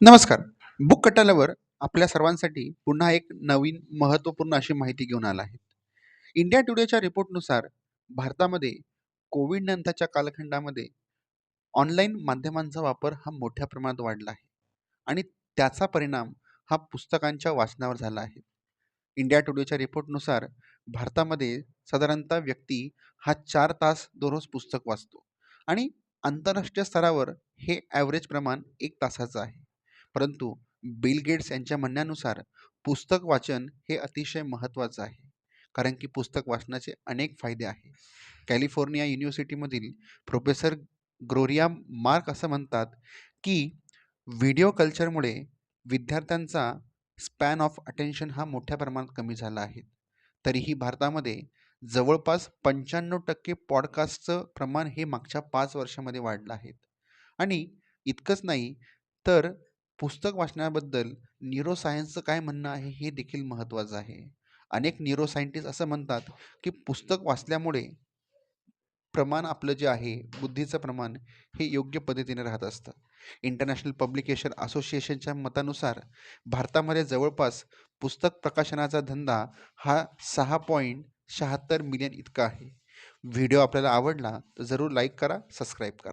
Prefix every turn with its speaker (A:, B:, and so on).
A: नमस्कार. बुक कटालावर आपल्या सर्वांसाठी पुन्हा एक नवीन महत्त्वपूर्ण अशी माहिती घेऊन आला आहे. इंडिया टुडेच्या रिपोर्टनुसार भारतामध्ये कोविड नंतरच्या कालखंडामध्ये ऑनलाईन माध्यमांचा वापर हा मोठ्या प्रमाणात वाढला आहे. आणि त्याचा परिणाम हा पुस्तकांच्या वाचनावर झाला आहे. इंडिया टुडेच्या रिपोर्टनुसार भारतामध्ये साधारणतः व्यक्ती हा चार तास दररोज पुस्तक वाचतो. आणि आंतरराष्ट्रीय स्तरावर हे ॲव्हरेज प्रमाण एक तासाचं आहे. परंतु बिल गेट्स यांच्या म्हणण्यानुसार पुस्तक वाचन हे अतिशय महत्त्वाचं आहे. कारण की पुस्तक वाचनाचे अनेक फायदे आहे. कॅलिफोर्निया युनिव्हर्सिटीमधील प्रोफेसर ग्रोरिया मार्क असं म्हणतात की व्हिडिओ कल्चरमुळे विद्यार्थ्यांचा स्पॅन ऑफ अटेन्शन हा मोठ्या प्रमाणात कमी झाला आहे. तरीही भारतामध्ये जवळपास पंच्याण्णव टक्के पॉडकास्टचं प्रमाण हे मागच्या पाच वर्षामध्ये वाढलं आहे. आणि इतकंच नाही तर पुस्तक वाचण्याबद्दल न्यूरोसायन्सचं काय म्हणणं आहे हे देखील महत्त्वाचं आहे. अनेक न्यूरोसायंटिस्ट असं म्हणतात की पुस्तक वाचल्यामुळे प्रमाण आपलं जे आहे बुद्धीचं प्रमाण हे योग्य पद्धतीने राहत असतं. इंटरनॅशनल पब्लिकेशन असोसिएशनच्या मतानुसार भारतामध्ये जवळपास पुस्तक प्रकाशनाचा धंदा हा सहा पॉईंट शहात्तर मिलियन इतका आहे. व्हिडिओ आपल्याला आवडला तर जरूर लाईक करा सबस्क्राईब करा.